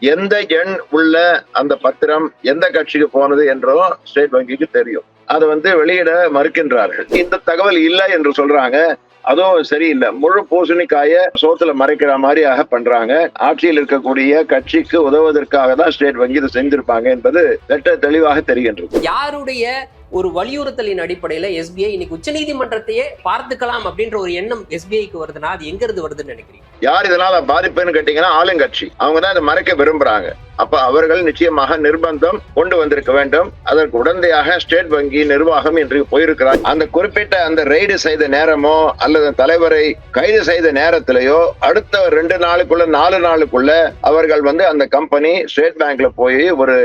எந்த எண் உள்ள அந்த பத்திரம் எந்த கட்சிக்கு போனது என்றும் ஸ்டேட் வங்கிக்கு தெரியும். அதை வந்து வெளியிட மறுக்கின்றார்கள். இந்த தகவல் இல்லை என்று சொல்றாங்க. அதுவும் சரியில்லை. முழு பூசணிக்காய சோத்துல மறைக்கிற மாதிரியாக பண்றாங்க. ஆட்சியில் இருக்கக்கூடிய கட்சிக்கு உதவுவதற்காக தான் ஸ்டேட் வங்கி இதை செஞ்சிருப்பாங்க என்பது வெட்ட தெளிவாக தெரிகின்றது. யாருடைய ஒரு வலியுறுத்தலின் அடிப்படையில் எஸ்பிஐ இன்னைக்கு உச்சநீதிமன்றத்தையே பார்த்துக்கலாம் அப்படின்ற ஒரு எண்ணம் எஸ்பிஐக்கு வருதுன்னா அது எங்க இருந்து வருதுன்னு நினைக்கிறீங்க? யார் இதனால பாதிப்புன்னு கேட்டீங்கன்னா ஆளுங்கட்சி. அவங்க தான் அதை மறைக்க விரும்புறாங்க. அப்ப அவர்கள் நிச்சயமாக நிர்பந்தம் கொண்டு வந்திருக்க வேண்டும். அதற்கு உடந்தையாக ஸ்டேட் வங்கி நிர்வாகம் இன்று போயிருக்கிறார். அந்த குறிப்பிட்ட அந்த ரெய்டு செய்த நேரமோ அல்லது தலைவரை கைது செய்த நேரத்திலேயோ அடுத்த ரெண்டு நாளுக்குள்ள நாலு நாளுக்குள்ள அவர்கள் வந்து அந்த கம்பெனி ஸ்டேட் பேங்க்ல போய் ஒரு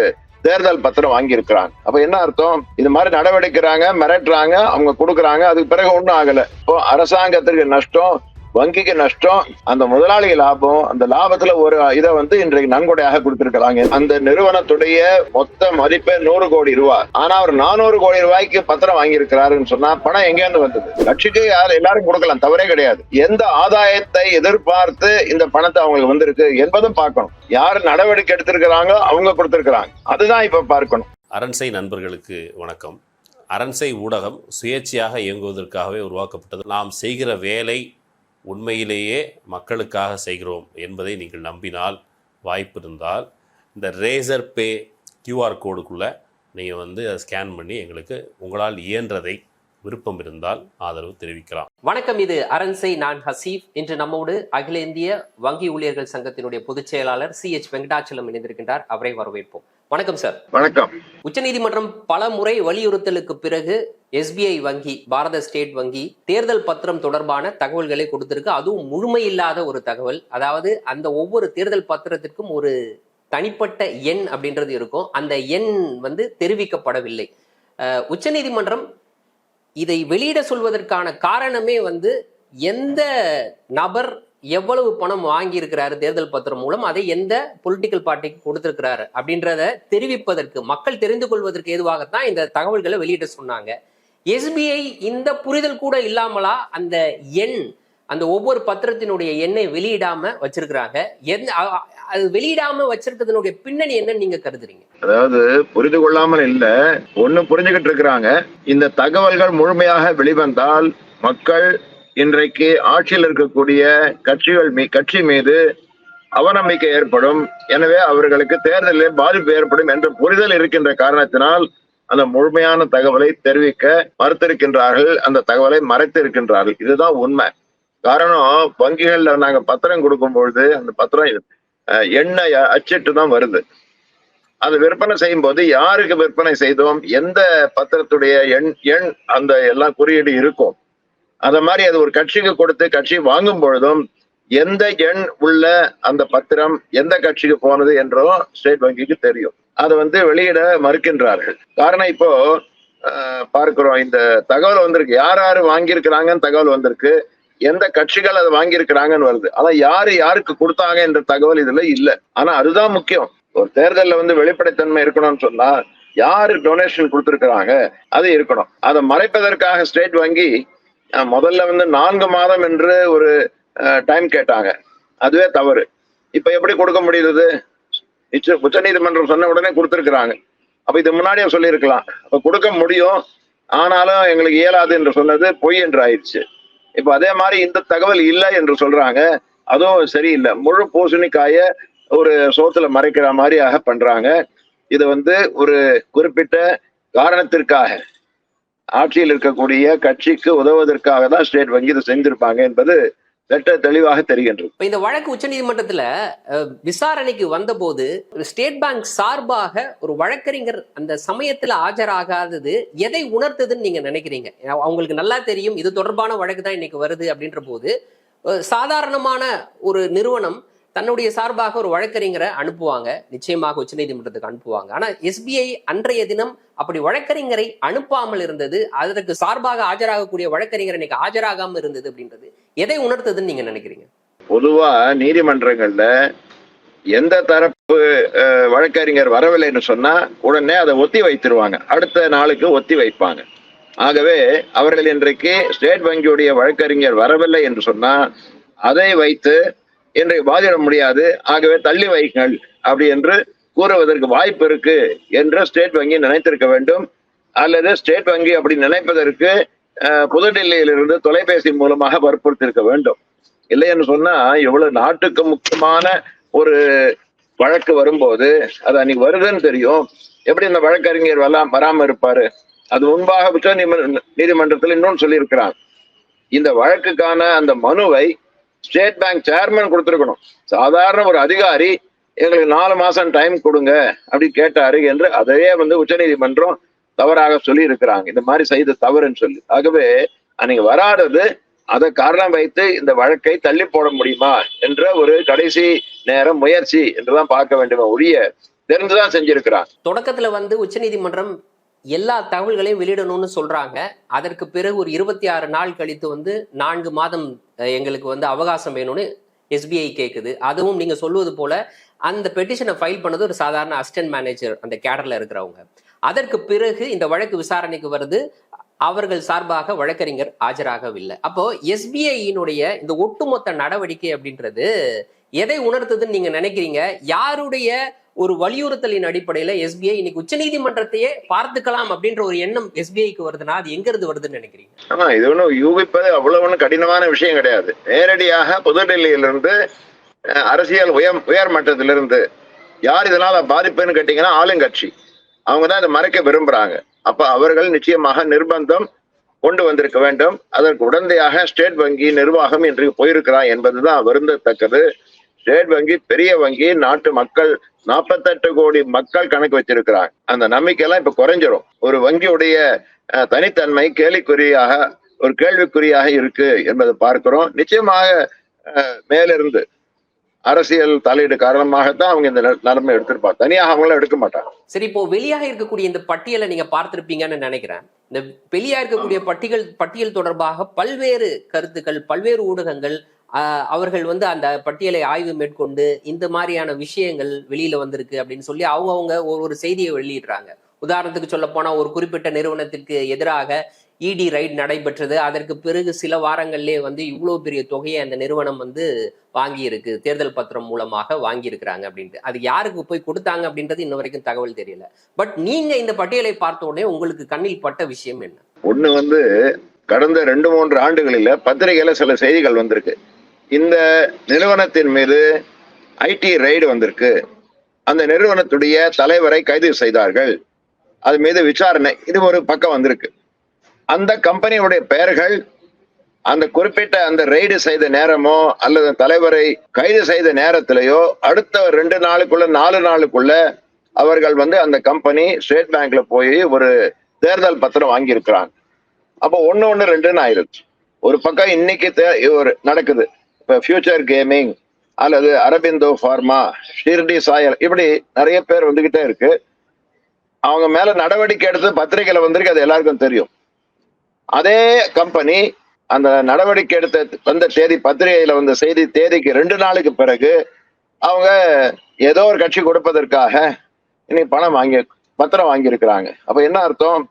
தேர்தல் பத்திரம் வாங்கி இருக்கிறாங்க அப்ப என்ன அர்த்தம்? இது மாதிரி நடவடிக்கிறாங்க மிரட்டுறாங்க அவங்க கொடுக்குறாங்க அதுக்கு பிறகு ஒன்றும் ஆகல. இப்போ அரசாங்கத்திற்கு நஷ்டம் வங்கிக்கு நஷ்டம் அந்த முதலாளி லாபம் அந்த லாபத்துல ஒரு இதை வந்து இன்றைக்கு நன்கொடையாக கொடுத்திருக்கிறாங்க. அந்த நிறுவனத்துடைய மொத்த மதிப்பே நூறு கோடி ரூபாய் ஆனா அவர் நானூறு கோடி ரூபாய்க்கு பத்திரம் வாங்கியிருக்கிறாருன்னு சொன்னா பணம் எங்க இருந்து வந்தது? கட்சிக்கு யார்? எல்லாரும் கொடுக்கலாம். தவறே கிடையாது. எந்த ஆதாயத்தை எதிர்பார்த்து இந்த பணத்தை அவங்களுக்கு வந்திருக்கு என்பதும் பார்க்கணும். யார் நடவடிக்கை எடுத்திருக்கிறாங்களோ அவங்க கொடுத்திருக்கிறாங்க. அதுதான் இப்ப பார்க்கணும். அரண்சை நண்பர்களுக்கு வணக்கம். அரண்சை ஊடகம் சுயேட்சையாக இயங்குவதற்காகவே உருவாக்கப்பட்டது. நாம் செய்கிற வேலை உண்மையிலேயே மக்களுக்காக செய்கிறோம் என்பதை நீங்கள் நம்பினால் வாய்ப்பு இருந்தால் இந்த ரேசர் பே கியூஆர் கோடுக்குள்ளே நீங்கள் வந்து அதை ஸ்கேன் பண்ணி எங்களுக்கு உங்களால் இயன்றதை விருப்பம் இருந்தால் ஆதரவு தெரிவிக்கலாம். வணக்கம் இது அரண்சை நான் ஹசீப். இன்று நம்மோடு அகில இந்திய வங்கி ஊழியர்கள் சங்கத்தினுடைய பொதுச் செயலாளர் சி எச் வெங்கடாச்சலம் இணைந்திருக்கின்றார். அவரை வரவேற்போம். வணக்கம் சார். வணக்கம். உச்சநீதிமன்றம் பல முறை வலியுறுத்தலுக்கு பிறகு எஸ்பிஐ வங்கி பாரத ஸ்டேட் வங்கி தேர்தல் பத்திரம் தொடர்பான தகவல்களை கொடுத்திருக்கு. அதுவும் முழுமையில்லாத ஒரு தகவல். அதாவது அந்த ஒவ்வொரு தேர்தல் பத்திரத்திற்கும் ஒரு தனிப்பட்ட எண் அப்படின்றது இருக்கும். அந்த எண் வந்து தெரிவிக்கப்படவில்லை. உச்சநீதிமன்றம் இதை வெளியிட சொல்வதற்கான காரணமே வந்து எந்த நபர் எவ்வளவு பணம் வாங்கியிருக்கிறாரு தேர்தல் பத்திரம் மூலம் அதை எந்த பொலிட்டிக்கல் பார்ட்டிக்கு கொடுத்திருக்கிறாரு அப்படின்றத தெரிவிப்பதற்கு மக்கள் தெரிந்து கொள்வதற்கு ஏதுவாகத்தான் இந்த தகவல்களை வெளியிட சொன்னாங்க. எஸ்பிஐ இந்த புரிதல் கூட இல்லாமலா அந்த எண் அந்த ஒவ்வொரு பத்திரத்தினுடைய எண்ணை வெளியிடாம வச்சிருக்கிறாங்க? எந்த அது வெளியிடாம வச்சிருக்கிறதுனுடைய பின்னணி என்னன்னு நீங்க கருதுறீங்க? அதாவது புரிந்து கொள்ளாமல் இல்ல ஒண்ணு புரிஞ்சுகிட்டு இருக்கிறாங்க. இந்த தகவல்கள் முழுமையாக வெளிவந்தால் மக்கள் இன்றைக்கு ஆட்சியில் இருக்கக்கூடிய கட்சிகள் மீ கட்சி மீது அவநம்பிக்கை ஏற்படும். எனவே அவர்களுக்கு தேர்தலில் பாதிப்பு ஏற்படும் என்ற புரிதல் இருக்கின்ற காரணத்தினால் அந்த முழுமையான தகவலை தெரிவிக்க மறுத்திருக்கின்றார்கள். அந்த தகவலை மறைத்து இருக்கின்றார்கள் இதுதான் உண்மை. காரணம் வங்கிகள்ல நாங்க பத்திரம் கொடுக்கும் பொழுது அந்த பத்திரம் எண்ணெய் எண்ணை அச்சிட்டு தான் வருது. அது விற்பனை செய்யும் போது யாருக்கு விற்பனை செய்தோம்? எந்த பத்திரத்துடைய எண் எண் அந்த எல்லாம் குறியீடு இருக்கும்? அத மாதிரி அது ஒரு கட்சிக்கு கொடுத்து கட்சி வாங்கும் பொழுதும் எந்த எண் உள்ள அந்த பத்திரம் எந்த கட்சிக்கு போனது என்றும் ஸ்டேட் வங்கிக்கு தெரியும். அதை வந்து வெளியிட மறுக்கின்றார்கள். காரணம் இப்போ பார்க்கிறோம் இந்த தகவல் வந்திருக்கு. யார் யாரு வாங்கியிருக்கிறாங்கன்னு தகவல் வந்திருக்கு. எந்த கட்சிகள் அதை வாங்கியிருக்கிறாங்கன்னு வருது. ஆனா யாரு யாருக்கு கொடுத்தாங்க என்ற தகவல் இதுல இல்ல. ஆனா அதுதான் முக்கியம். ஒரு தேர்தல்ல வந்து வெளிப்படைத்தன்மை இருக்கணும்னு சொன்னா யாரு டொனேஷன் கொடுத்திருக்கிறாங்க அது இருக்கணும். அதை மறைப்பதற்காக ஸ்டேட் வங்கி முதல்ல வந்து நான்கு மாதம் என்று ஒரு டைம் கேட்டாங்க. அதுவே தவறு. இப்ப எப்படி கொடுக்க முடியுது? உச்ச நீதிமன்றம் சொன்ன உடனே கொடுத்துருக்குறாங்க. அப்ப இது முன்னாடியே சொல்லியிருக்கலாம். அப்ப கொடுக்க முடியும். ஆனாலும் எங்களுக்கு இயலாது என்று சொன்னது பொய் என்று ஆயிடுச்சு. இப்ப அதே மாதிரி இந்த தகவல் இல்லை என்று சொல்றாங்க. அதுவும் சரியில்லை. முழு பூசணிக்காய ஒரு சோத்துல மறைக்கிற மாதிரியாக பண்றாங்க. இது வந்து ஒரு குறிப்பிட்ட காரணத்திற்காக. ஆட்சியில் இருக்கக்கூடிய கட்சிக்கு உதவுவதற்காக தான் ஸ்டேட் வங்கி இதை செஞ்சிருப்பாங்க என்பது சட்ட தெளிவாக தெரிகின்றது. இந்த வழக்கு உச்சநீதிமன்றத்துல விசாரணைக்கு வந்தபோது ஒரு ஸ்டேட் பேங்க் சார்பாக ஒரு வழக்கறிஞர் அந்த சமயத்துல ஆஜராகாதது எதை உணர்த்துதுன்னு நீங்க நினைக்கிறீங்க? அவங்களுக்கு நல்லா தெரியும் இது தொடர்பான வழக்கு தான் இன்னைக்கு வருது அப்படின்ற போது சாதாரணமான ஒரு நிறுவனம் தன்னுடைய சார்பாக ஒரு வழக்கறிஞரை அனுப்புவாங்க. நிச்சயமாக உச்சநீதிமன்றத்துக்கு அனுப்புவாங்க. ஆனா எஸ்பிஐ அன்றைய தினம் அப்படி வழக்கறிஞரை அனுப்பாமல் இருந்தது அதற்கு சார்பாக ஆஜராகக்கூடிய வழக்கறிஞர் இன்னைக்கு ஆஜராகாமல் இருந்தது அப்படின்றது எதை உணர்த்துதுன்னு நீங்க நினைக்கிறீங்க? பொதுவா நீதிமன்றங்கள்ல எந்த தரப்பு அஹ், வழக்கறிஞர் வரவில்லைன்னு சொன்னா உடனே அதை ஒத்தி வைத்திருவாங்க. அடுத்த நாளுக்கு ஒத்தி வைப்பாங்க. ஆகவே அவர்கள் இன்றைக்கு ஸ்டேட் வங்கியுடைய வழக்கறிஞர் வரவில்லை என்று சொன்னா அதை வைத்து இன்றைக்கு வாதிட முடியாது. ஆகவே தள்ளி வைங்கள் அப்படி என்று கூறுவதற்கு வாய்ப்பு இருக்கு என்று ஸ்டேட் வங்கி நினைத்திருக்க வேண்டும். அல்லது ஸ்டேட் வங்கி அப்படி நினைப்பதற்கு புதுடெல்லியிலிருந்து தொலைபேசி மூலமாக வற்புறுத்திருக்க வேண்டும். இல்லை என்று சொன்னா இவ்வளவு நாட்டுக்கு முக்கியமான ஒரு வழக்கு வரும்போது அது அன்னைக்கு வருதுன்னு தெரியும். எப்படி இந்த வழக்கறிஞர் வரலாம் வராம இருப்பாரு? அது முன்பாக உச்ச நீதிமன்றத்தில் இன்னொன்னு சொல்லியிருக்கிறான் இந்த வழக்குக்கான அந்த மனுவை ஸ்டேட் பேங்க் சேர்மன் கொடுத்திருக்கணும். சாதாரண ஒரு அதிகாரி எங்களுக்கு நாலு மாசம் டைம் கொடுங்க அப்படி கேட்டாரு என்று அதையே வந்து உச்சநீதிமன்றம் தவறாக சொல்லி இருக்கிறாங்க இந்த மாதிரி செய்த தவறுன்னு சொல்லி. ஆகவே அன்னைக்கு வராதது அதை காரணம் வைத்து இந்த வழக்கை தள்ளி போட முடியுமா என்ற ஒரு கடைசி நேரம் முயற்சி என்றுதான் பார்க்க வேண்டுமே ஒழிய தெரிந்துதான் செஞ்சிருக்கிறான் தொடக்கத்துல வந்து உச்சநீதிமன்றம் எல்லா தகவல்களையும் வெளியிடணும்னு சொல்றாங்க. அதற்கு பிறகு ஒரு இருபத்தி ஆறு நாள் கழித்து வந்து நான்கு மாதம் எங்களுக்கு வந்து அவகாசம் வேணும்னு எஸ்பிஐ கேட்குது அதுவும் நீங்க சொல்வது போல அந்த பெட்டிஷனை ஃபைல் பண்ணது ஒரு சாதாரண அசிஸ்டன்ட் மேனேஜர் அந்த கேடர்ல இருக்கிறவங்க. அதற்கு பிறகு இந்த வழக்கு விசாரணைக்கு வருது. அவர்கள் சார்பாக வழக்கறிஞர் ஆஜராகவில்லை. அப்போ எஸ்பிஐயினுடைய இந்த ஒட்டுமொத்த நடவடிக்கை அப்படின்றது எதை உணர்த்துதுன்னு நீங்க நினைக்கிறீங்க? யாருடைய ஒரு வலியுறுத்தலின் அடிப்படையில எஸ்பிஐ இன்னைக்கு உச்சநீதிமன்றத்தையே பார்த்துக்கலாம் அப்படின்ற ஒரு எண்ணம் எஸ்பிஐக்கு வருதுன்னா அது எங்க இருந்து வருதுன்னு நினைக்கிறீங்க? ஆமா இது ஒண்ணும் யூகிப்பது அவ்வளவு ஒண்ணும் கடினமான விஷயம் கிடையாது. நேரடியாக புதுடெல்லியிலிருந்து அஹ், அரசியல் உயர் உயர் மட்டத்திலிருந்து யார் இதனால பாதிப்புன்னு கேட்டீங்கன்னா ஆளுங்கட்சி. அவங்க தான் இதை மறைக்க விரும்புறாங்க. அப்ப அவர்கள் நிச்சயமாக நிர்பந்தம் கொண்டு வந்திருக்க வேண்டும். அதற்கு உடந்தையாக ஸ்டேட் வங்கி நிர்வாகம் இன்றைக்கு போயிருக்கிறார் என்பதுதான் வருந்தத்தக்கது. ஸ்டேட் வங்கி பெரிய வங்கி நாட்டு மக்கள் நாற்பத்தெட்டு கோடி மக்கள் கணக்கு வச்சிருக்கிறாங்க. அந்த நம்பிக்கையெல்லாம் இப்ப குறைஞ்சிரும். ஒரு வங்கியுடைய தனித்தன்மை கேலிக்குறியாக ஒரு கேள்விக்குறியாக இருக்கு என்பதை பார்க்கிறோம். நிச்சயமாக மேலிருந்து அரசியல் தலையீடு காரணமாகத்தான் அவங்க இந்த நிலைமை எடுத்திருப்பாங்க. தனியாக அவங்களும் எடுக்க மாட்டாங்க. சரி இப்போ வெளியாக இருக்கக்கூடிய இந்த பட்டியலை நீங்க பார்த்திருப்பீங்கன்னு நினைக்கிறேன். இந்த வெளியா இருக்கக்கூடிய பட்டியல் பட்டியல் தொடர்பாக பல்வேறு கருத்துக்கள் பல்வேறு ஊடகங்கள் அவர்கள் வந்து அந்த பட்டியலை ஆய்வு மேற்கொண்டு இந்த மாதிரியான விஷயங்கள் வெளியில வந்திருக்கு அப்படின்னு சொல்லி அவங்கவுங்க ஒரு ஒரு செய்தியை வெளியிடுறாங்க. உதாரணத்துக்கு சொல்ல போனா ஒரு குறிப்பிட்ட நிறுவனத்திற்கு எதிராக இடி ரைட் நடைபெற்றது. அதற்கு பிறகு சில வாரங்கள்லயே வந்து இவ்வளவு பெரிய தொகையை அந்த நிறுவனம் வந்து வாங்கியிருக்கு. தேர்தல் பத்திரம் மூலமாக வாங்கியிருக்கிறாங்க அப்படின்ட்டு. அது யாருக்கு போய் கொடுத்தாங்க அப்படின்றது இன்ன வரைக்கும் தகவல் தெரியல. பட் நீங்க இந்த பட்டியலை பார்த்த உடனே உங்களுக்கு கண்ணில் பட்ட விஷயம் என்ன? ஒண்ணு வந்து கடந்த ரெண்டு மூன்று ஆண்டுகளில பத்திரிகையில சில செய்திகள் வந்திருக்கு. இந்த நிறுவனத்தின் மீது ஐடி ரைடு வந்திருக்கு. அந்த நிறுவனத்துடைய தலைவரை கைது செய்தார்கள். அது மீது விசாரணை இது ஒரு பக்கம் வந்திருக்கு. அந்த கம்பெனியுடைய பெயர்கள் அந்த குறிப்பிட்ட அந்த ரெய்டு செய்த நேரமோ அல்லது தலைவரை கைது செய்த நேரத்திலேயோ அடுத்த ரெண்டு நாளுக்குள்ள நாலு நாளுக்குள்ள அவர்கள் வந்து அந்த கம்பெனி ஸ்டேட் பேங்க்ல போய் ஒரு தேர்தல் பத்திரம் வாங்கியிருக்கிறாங்க. அப்போ ஒன்று ஒன்று ரெண்டுன்னு ஆயிருச்சு. ஒரு பக்கம் இன்னைக்கு தே- ஒரு நடக்குது. இப்ப ஃபியூச்சர் கேமிங் அல்லது அரபிந்தோ ஃபார்மா ஷிர்டி சாயல் இப்படி நிறைய பேர் வந்துகிட்டே இருக்கு. அவங்க மேல நடவடிக்கை எடுத்து பத்திரிகையில வந்திருக்கு அது எல்லாருக்கும் தெரியும். அதே கம்பெனி அந்த நடவடிக்கை எடுத்த வந்த தேதி பத்திரிகையில வந்த செய்தி தேதிக்கு ரெண்டு நாளுக்கு பிறகு அவங்க ஏதோ ஒரு கட்சி கொடுப்பதற்காக இன்னைக்கு பணம் வாங்கி பத்திரம் வாங்கியிருக்கிறாங்க. அப்ப என்ன அர்த்தம்?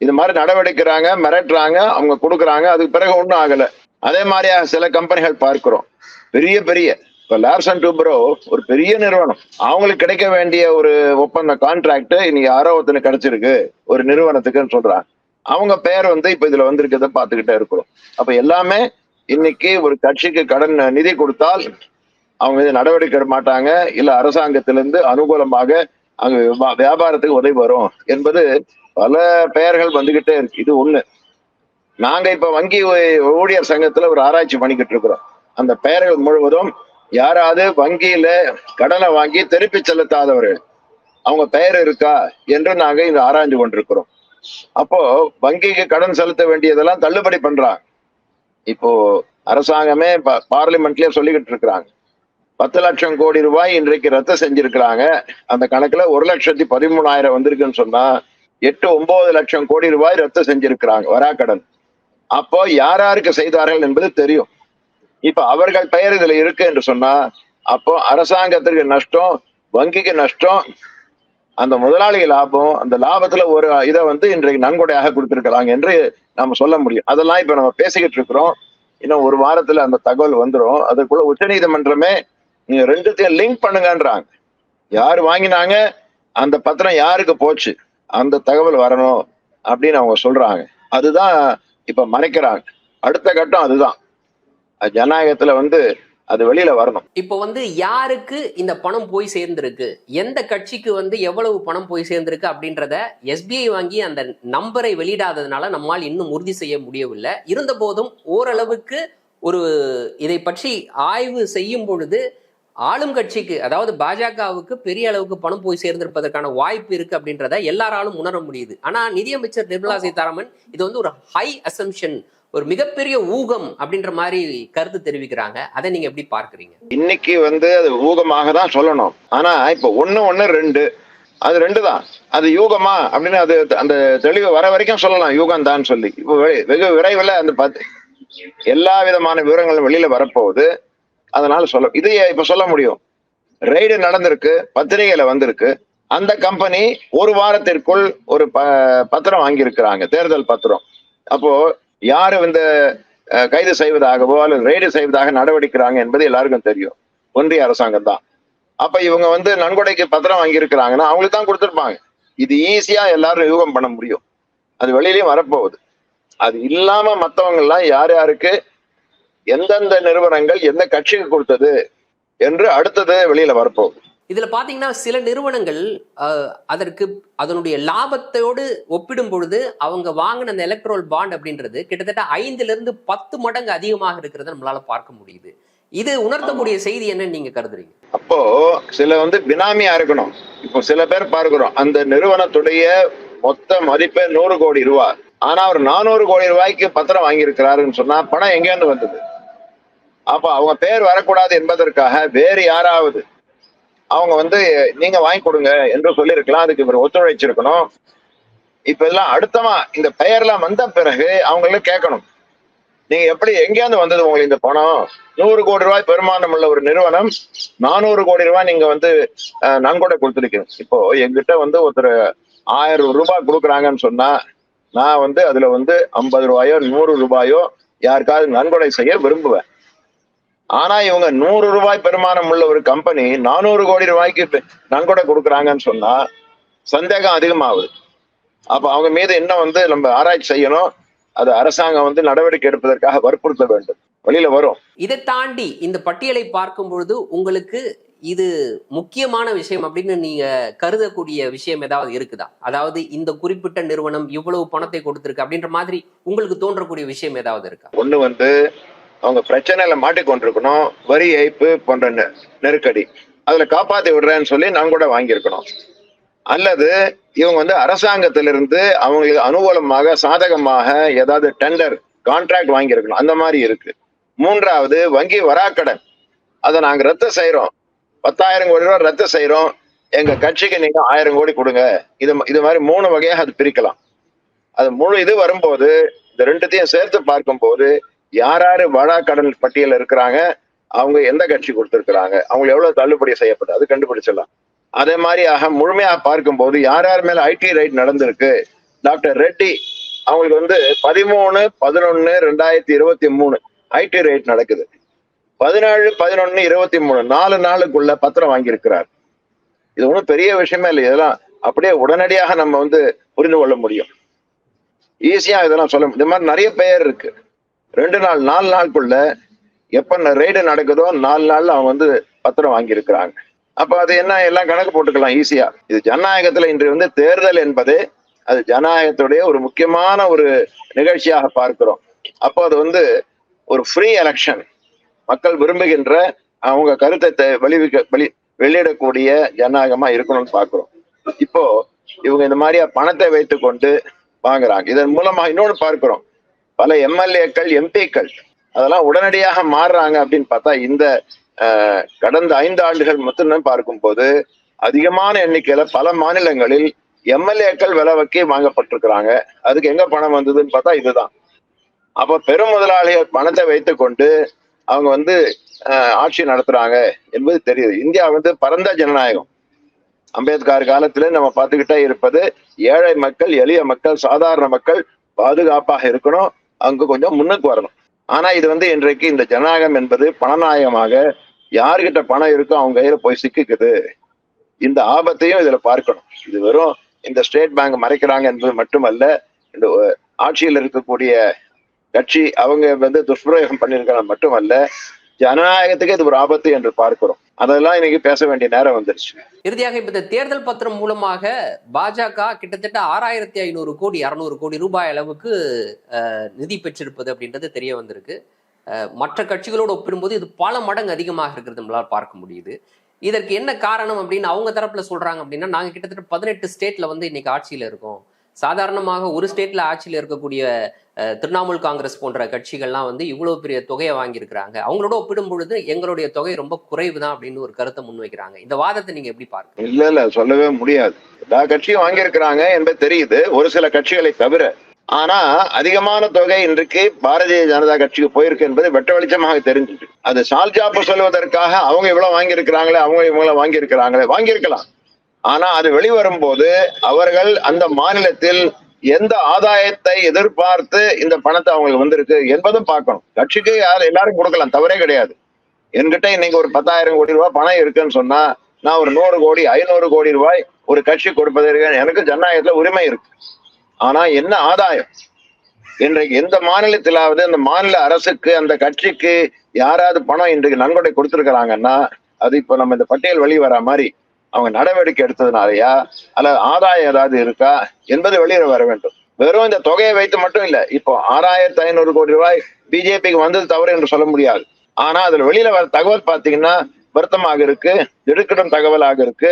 இது மாதிரி நடவடிக்கிறாங்க மிரட்டுறாங்க அவங்க கொடுக்குறாங்க அதுக்கு பிறகு ஒன்றும் ஆகல. அதே மாதிரியா சில கம்பெனிகள் பார்க்கிறோம். பெரிய பெரிய. இப்ப அண்ட் டூப்ரோ ஒரு பெரிய நிறுவனம். அவங்களுக்கு கிடைக்க வேண்டிய ஒரு ஒப்பந்த கான்ட்ராக்ட் இன்னைக்கு யாரோ ஒருத்தனுக்கு கிடைச்சிருக்கு. ஒரு நிறுவனத்துக்குன்னு சொல்றாங்க. அவங்க பெயர் வந்து இப்ப இதுல வந்திருக்கிறத பாத்துக்கிட்டே இருக்கிறோம். அப்ப எல்லாமே இன்னைக்கு ஒரு கட்சிக்கு கடன் நிதி கொடுத்தால் அவங்க இது நடவடிக்கை எடுக்க மாட்டாங்க. இல்ல அரசாங்கத்திலிருந்து அனுகூலமாக அங்க வியாபாரத்துக்கு உதவி வரும். என்பது பல பெயர்கள் வந்துகிட்டே இருக்கு. இது ஒண்ணு. நாங்க இப்ப வங்கி ஊழியர் சங்கத்துல ஒரு ஆராய்ச்சி பண்ணிக்கிட்டு இருக்கிறோம். அந்த பெயர்கள் முழுவதும் யாராவது வங்கியில கடனை வாங்கி திருப்பி செலுத்தாதவர்கள் அவங்க பெயர் இருக்கா என்று நாங்க இங்க ஆராய்ந்து கொண்டிருக்கிறோம். அப்போ வங்கிக்கு கடன் செலுத்த வேண்டியதெல்லாம் தள்ளுபடி பண்றாங்க. இப்போ அரசாங்கமே பார்லிமெண்ட்லயே சொல்லிக்கிட்டு இருக்கிறாங்க. பத்து லட்சம் கோடி ரூபாய் இன்றைக்கு ரத்து செஞ்சிருக்கிறாங்க. அந்த கணக்குல ஒரு லட்சத்தி பதிமூணாயிரம் வந்திருக்குன்னு சொன்னா எட்டு ஒன்பது லட்சம் கோடி ரூபாய் ரத்து செஞ்சிருக்கிறாங்க வராக்கடன் அப்போ யார் யாருக்கு செய்தார்கள் என்பது தெரியும். இப்ப அவர்கள் பெயர் இதுல இருக்கு என்று சொன்னா அப்போ அரசாங்கத்திற்கு நஷ்டம் வங்கிக்கு நஷ்டம் அந்த முதலாளி லாபம் அந்த லாபத்துல ஒரு இதை வந்து இன்றைக்கு நன்கொடையாக கொடுத்திருக்கலாம் என்று நாம சொல்ல முடியும். அதெல்லாம் இப்ப நம்ம பேசிக்கிட்டு இருக்கிறோம். இன்னும் ஒரு வாரத்துல அந்த தகவல் வந்துரும். அதுக்குள்ள உச்சநீதிமன்றமே நீங்க ரெண்டுத்தையும் லிங்க் பண்ணுங்கன்றாங்க. யார் வாங்கினாங்க அந்த பத்திரம் யாருக்கு போச்சு அந்த தகவல் வரணும் அப்படின்னு அவங்க சொல்றாங்க. அதுதான் இப்ப மறைக்கிறாங்க. அடுத்த கட்டம் அதுதான். ஜனநாயகத்துல வந்து அது வெளியில வரணும். இப்போ வந்து யாருக்கு இந்த பணம் போய் சேர்ந்திருக்கு? எந்த கட்சிக்கு வந்து எவ்வளவு பணம் போய் சேர்ந்திருக்கு அப்படின்றத எஸ்பிஐ வாங்கி அந்த நம்பரை வெளியிடாததுனால நம்மால் இன்னும் உறுதி செய்ய முடியவில்லை. இருந்த போதும் ஓரளவுக்கு ஒரு இதை பற்றி ஆய்வு செய்யும் பொழுது ஆளும் கட்சிக்கு அதாவது பாஜகவுக்கு பெரிய அளவுக்கு பணம் போய் சேர்ந்திருப்பதற்கான வாய்ப்பு இருக்கு அப்படின்றத எல்லாராலும் உணர முடியுது. ஆனா நிதியமைச்சர் நிர்மலா சீதாராமன் இது வந்து ஒரு ஹை அசம்ஷன் ஒரு மிகப்பெரிய ஊகம் அப்படின்ற மாதிரி கருத்து தெரிவிக்கிறாங்க. அதை நீங்க எப்படி பார்க்கறீங்க? இன்னைக்கு வந்து அது ஊகமாக தான் சொல்லணும். ஆனா இப்ப ஒண்ணு ஒண்ணு ரெண்டு அது ரெண்டு தான். அது யூகமா அப்படின்னு அது அந்த தெளிவு வர வரைக்கும் சொல்லலாம். யூகம் தான் சொல்லி. இப்போ வெகு விரைவில் அந்த பத்து எல்லா விதமான விவரங்களும் வெளியில வரப்போகுது. அதனால சொல்ல இதையே இப்ப சொல்ல முடியும். ரெய்டு நடந்திருக்கு பத்திரிகையில வந்திருக்கு. அந்த கம்பெனி ஒரு வாரத்திற்குள் ஒரு ப பத்திரம் வாங்கியிருக்கிறாங்க தேர்தல் பத்திரம். அப்போ யாரு இந்த கைது செய்வதாகவோ அல்லது ரெய்டு செய்வதாக நடவடிக்கிறாங்க என்பது எல்லாருக்கும் தெரியும். ஒன்றிய அரசாங்கம் தான். அப்ப இவங்க வந்து நன்கொடைக்கு பத்திரம் வாங்கியிருக்கிறாங்கன்னா அவங்களுக்கு தான் கொடுத்துருப்பாங்க. இது ஈஸியா எல்லாரும் யூகம் பண்ண முடியும். அது வெளியிலயும் வரப்போகுது. அது இல்லாம மத்தவங்க எல்லாம் யார் யாருக்கு எந்தெந்த நிறுவனங்கள் எந்த கட்சிக்கு கொடுத்தது என்று அடுத்தது வெளியில வரப்போகுது. இதுல பாத்தீங்கன்னா சில நிறுவனங்கள் அதற்கு அதனுடைய லாபத்தோடு ஒப்பிடும் பொழுது அவங்க வாங்கின அந்த எலக்ட்ரோல் பாண்ட் அப்படின்றது கிட்டத்தட்ட ஐந்துல இருந்து பத்து மடங்கு அதிகமாக இருக்கிறத நம்மளால பார்க்க முடியுது. இது உணர்த்தக்கூடிய செய்தி என்னன்னு நீங்க கருதுறீங்க? அப்போ சில வந்து பினாமியா இருக்கணும். இப்போ சில பேர் பார்க்கிறோம் அந்த நிறுவனத்துடைய மொத்த மதிப்பே நூறு கோடி ரூபாய் ஆனா அவர் நானூறு கோடி ரூபாய்க்கு பத்திரம் வாங்கியிருக்கிறாருன்னு சொன்னா பணம் எங்கேருந்து வந்தது? அப்ப அவங்க பேர் வரக்கூடாது என்பதற்காக வேறு யாராவது அவங்க வந்து நீங்க வாங்கி கொடுங்க என்று சொல்லியிருக்கலாம். அதுக்கு இவர் ஒத்துழைச்சிருக்கணும். இப்ப இதெல்லாம் அடுத்தமா இந்த பெயர்லாம் வந்த பிறகு அவங்கள கேட்கணும். நீங்க எப்படி எங்கேயாந்து வந்தது உங்களுக்கு இந்த பணம்? நூறு கோடி ரூபாய் பெருமானம் உள்ள ஒரு நிறுவனம். நானூறு கோடி ரூபாய் நீங்க வந்து நன்கொடை கொடுத்துருக்கீங்க. இப்போ எங்கிட்ட வந்து ஒருத்தர் ஆயிரம் ரூபாய் கொடுக்குறாங்கன்னு சொன்னா நான் வந்து அதுல வந்து ஐம்பது ரூபாயோ நூறு ரூபாயோ யாருக்காவது நன்கொடை செய்ய விரும்புவேன். ஆனா இவங்க நூறு ரூபாய் பெருமானம் உள்ள ஒரு கம்பெனி நானூறு கோடி ரூபாய்க்கு நன்கொடை கொடுக்குறாங்கன்னு சொன்னா சந்தேகம் அதிகமாகுது. அப்ப அவங்க மீது இன்னும் வந்து நம்ம ஆராய்ச்சி செய்யணும். அது அரசாங்கம் வந்து நடவடிக்கை எடுப்பதற்காக வற்புறுத்த வேண்டும். வெளியில வரும். இதை தாண்டி இந்த பட்டியலை பார்க்கும் பொழுது உங்களுக்கு இது முக்கியமான விஷயம் அப்படின்னு நீங்க கருதக்கூடிய விஷயம் ஏதாவது இருக்குதா? அதாவது இந்த குறிப்பிட்ட நிறுவனம் இவ்வளவு பணத்தை கொடுத்திருக்கு அப்படின்ற மாதிரி உங்களுக்கு தோன்றக்கூடிய விஷயம் ஏதாவது இருக்கா? ஒண்ணு வந்து அவங்க பிரச்சனையில மாட்டிக்கொண்டிருக்கணும் வரி ஏய்ப்பு போன்ற நெ- நெருக்கடி. அதுல காப்பாத்தி விடுறேன்னு சொல்லி நான் கூட வாங்கியிருக்கணும். அல்லது இவங்க வந்து அரசாங்கத்திலிருந்து அவங்களுக்கு அனுகூலமாக சாதகமாக ஏதாவது டெண்டர் கான்ட்ராக்ட் வாங்கியிருக்கணும். அந்த மாதிரி இருக்கு. மூன்றாவது வங்கி வராக்கடன். அதை நாங்க ரத்து செய்யறோம் பத்தாயிரம் கோடி ரூபாய் ரத்து செய்யறோம் எங்க கட்சிக்கு நீங்க ஆயிரம் கோடி கொடுங்க. இது இது மாதிரி மூணு வகையாக அது பிரிக்கலாம். அது முழு இது வரும்போது இந்த ரெண்டுத்தையும் சேர்த்து பார்க்கும்போது யார் யாரு வடா கடன் பட்டியல இருக்கிறாங்க அவங்க எந்த கட்சி கொடுத்துருக்குறாங்க அவங்க எவ்வளவு தள்ளுபடி செய்யப்பட்டு அது கண்டுபிடிச்சிடலாம். அதே மாதிரி ஆக முழுமையா பார்க்கும்போது யார் யார் மேல ஐடி ரைட் நடந்திருக்கு டாக்டர் ரெட்டி அவங்களுக்கு வந்து பதிமூணு பதினொன்னு ரெண்டாயிரத்தி இருபத்தி மூணு ஐடி ரைட் நடக்குது. பதினேழு பதினொன்னு இருபத்தி மூணு நாலு நாளுக்குள்ள பத்திரம் வாங்கியிருக்கிறார். இது ஒன்றும் பெரிய விஷயமே இல்லை இதெல்லாம் அப்படியே உடனடியாக நம்ம வந்து புரிந்து கொள்ள முடியும். ஈஸியா இதெல்லாம் சொல்ல இந்த மாதிரி நிறைய பெயர் இருக்கு. ரெண்டு நாள் நாலு நாளுக்குள்ள எப்ப ரெய்டு நடக்குதோ நாலு நாள்ல அவங்க வந்து பத்திரம் வாங்கியிருக்கிறாங்க. அப்ப அது என்ன எல்லாம் கணக்கு போட்டுக்கலாம் ஈஸியா இது ஜனநாயகத்துல இன்று வந்து தேர்தல் என்பது அது ஜனநாயகத்துடைய ஒரு முக்கியமான ஒரு நிகழ்ச்சியாக பார்க்கிறோம். அப்போ அது வந்து ஒரு ஃப்ரீ எலெக்ஷன் மக்கள் விரும்புகின்ற அவங்க கருத்தை வெளிவிக்க வெளி வெளியிடக்கூடிய ஜனநாயகமா இருக்கணும்னு பார்க்குறோம். இப்போ இவங்க இந்த மாதிரியா பணத்தை வைத்து கொண்டு வாங்குறாங்க. இதன் மூலமா இன்னொன்று பார்க்கிறோம். பல எம்எல்ஏக்கள் எம்பிக்கள் அதெல்லாம் உடனடியாக மாறுறாங்க அப்படின்னு பார்த்தா இந்த கடந்த ஐந்து ஆண்டுகள் மட்டும்தான் பார்க்கும்போது அதிகமான எண்ணிக்கையில பல மாநிலங்களில் எம்எல்ஏக்கள் விலை வைக்க வாங்கப்பட்டிருக்கிறாங்க. அதுக்கு எங்க பணம் வந்ததுன்னு பார்த்தா இதுதான். அப்ப பெரும் முதலாளிகள் பணத்தை வைத்து கொண்டு அவங்க வந்து ஆட்சி நடத்துறாங்க என்பது தெரியுது. இந்தியா வந்து பரந்த ஜனநாயகம். அம்பேத்கர் காலத்துல நம்ம பார்த்துக்கிட்டே இருப்பது ஏழை மக்கள் எளிய மக்கள் சாதாரண மக்கள் பாதுகாப்பாக இருக்கணும். அங்கு கொஞ்சம் முன்னுக்கு வரணும். ஆனா இது வந்து இன்றைக்கு இந்த ஜனநாயகம் என்பது பணநாயகமாக யாருக்கிட்ட பணம் இருக்கோ அவங்க கையில போய் சிக்கிக்குது. இந்த ஆபத்தையும் இதுல பார்க்கணும். இது வெறும் இந்த ஸ்டேட் பேங்க் மறைக்கிறாங்க என்பது மட்டுமல்ல இந்த ஆட்சியில் இருக்கக்கூடிய கட்சி அவங்க வந்து துஷ்பிரயோகம் பண்ணியிருக்கிறது மட்டுமல்ல ஜனநாயகத்துக்கு இது ஒரு ஆபத்து என்று பார்க்கிறோம். அதெல்லாம் இன்னைக்கு பேச வேண்டிய நேரம் வந்துருச்சு. இறுதியாக இப்ப இந்த தேர்தல் பத்திரம் மூலமாக பாஜக கிட்டத்தட்ட ஆறாயிரத்தி ஐநூறு கோடி அறுநூறு கோடி ரூபாய் அளவுக்கு நிதி பெற்றிருப்பது அப்படின்றது தெரிய வந்திருக்கு. மற்ற கட்சிகளோடு ஒப்பிடும்போது இது பல மடங்கு அதிகமாக இருக்கிறது நம்மளால் பார்க்க முடியுது. இதற்கு என்ன காரணம் அப்படின்னு அவங்க தரப்புல சொல்றாங்க அப்படின்னா நாங்க கிட்டத்தட்ட பதினெட்டு ஸ்டேட்ல வந்து இன்னைக்கு ஆட்சியில இருக்கோம். சாதாரணமாக ஒரு ஸ்டேட்ல ஆட்சியில் இருக்கக்கூடிய அஹ், திரிணாமுல் காங்கிரஸ் போன்ற கட்சிகள்லாம் வந்து இவ்வளவு பெரிய தொகையை வாங்கியிருக்கிறாங்க. அவங்களோட ஒப்பிடும் பொழுது எங்களுடைய தொகை ரொம்ப குறைவு தான் அப்படின்னு ஒரு கருத்தை முன்வைக்கிறாங்க. இந்த வாதத்தை நீங்க எப்படி பார்க்க இல்ல இல்ல சொல்லவே முடியாது. எல்லா கட்சியும் வாங்கியிருக்கிறாங்க என்பது தெரியுது. ஒரு சில கட்சிகளை தவிர. ஆனா அதிகமான தொகை இன்றைக்கு பாரதிய ஜனதா கட்சிக்கு போயிருக்கு என்பது வெட்ட வெளிச்சமாக தெரிஞ்சுது. அது சால்ஜாப்பு சொல்வதற்காக அவங்க இவ்வளவு வாங்கியிருக்கிறாங்களே அவங்க இவங்கள வாங்கியிருக்கிறாங்களே வாங்கியிருக்கலாம். ஆனா அது வெளிவரும் போது அவர்கள் அந்த மாநிலத்தில் எந்த ஆதாயத்தை எதிர்பார்த்து இந்த பணத்தை அவங்களுக்கு வந்திருக்கு என்பதும் பார்க்கணும். கட்சிக்கு யார் எல்லாரும் கொடுக்கலாம் தவறே கிடையாது. என்கிட்ட இன்னைக்கு ஒரு பத்தாயிரம் கோடி ரூபாய் பணம் இருக்குன்னு சொன்னா நான் ஒரு நூறு கோடி ஐநூறு கோடி ரூபாய் ஒரு கட்சி கொடுப்பதற்கு எனக்கு ஜனநாயகத்துல உரிமை இருக்கு. ஆனா என்ன ஆதாயம்? இன்றைக்கு எந்த மாநிலத்திலாவது அந்த மாநில அரசுக்கு அந்த கட்சிக்கு யாராவது பணம் இன்றைக்கு நன்கொடை கொடுத்திருக்கிறாங்கன்னா அது இப்ப நம்ம இந்த பட்டியல் வெளியே வரா மாதிரி அவங்க நடவடிக்கை எடுத்ததுனாலயா? அல்லது ஆதாயம் ஏதாவது இருக்கா? என்பது வெளியில வர வேண்டும். வெறும் இந்த தொகையை வைத்து மட்டும் இல்ல இப்போ ஆறாயிரத்தி ஐநூறு கோடி ரூபாய் பிஜேபிக்கு வந்தது தவறு என்று சொல்ல முடியாது. ஆனா அதுல வெளியில வர தகவல் பாத்தீங்கன்னா வருத்தமாக இருக்கு திடுக்கிடும் தகவலாக இருக்கு.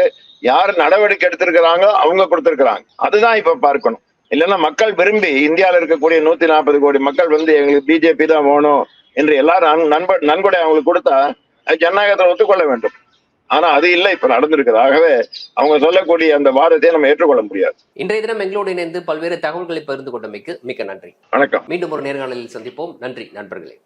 யார் நடவடிக்கை எடுத்திருக்கிறாங்களோ அவங்க கொடுத்திருக்கிறாங்க. அதுதான் இப்ப பார்க்கணும். இல்லைன்னா மக்கள் விரும்பி இந்தியாவில் இருக்கக்கூடிய நூத்தி நாற்பது கோடி மக்கள் வந்து எங்களுக்கு பிஜேபி தான் வேணும் என்று எல்லாரும் நண்ப நன்கொடை அவங்களுக்கு கொடுத்தா அது ஜனநாயகத்தை ஒத்துக்கொள்ள வேண்டும். ஆனா அது இல்லை இப்ப நடந்திருக்குது. ஆகவே அவங்க சொல்லக்கூடிய அந்த வாதத்தை நம்ம ஏற்றுக்கொள்ள முடியாது. இன்றைய தினம் எங்களோடு இணைந்து பல்வேறு தகவல்களை பகிர்ந்து கொண்டமைக்கு மிக்க நன்றி. வணக்கம். மீண்டும் ஒரு நேர்காணலில் சந்திப்போம். நன்றி நண்பர்களே.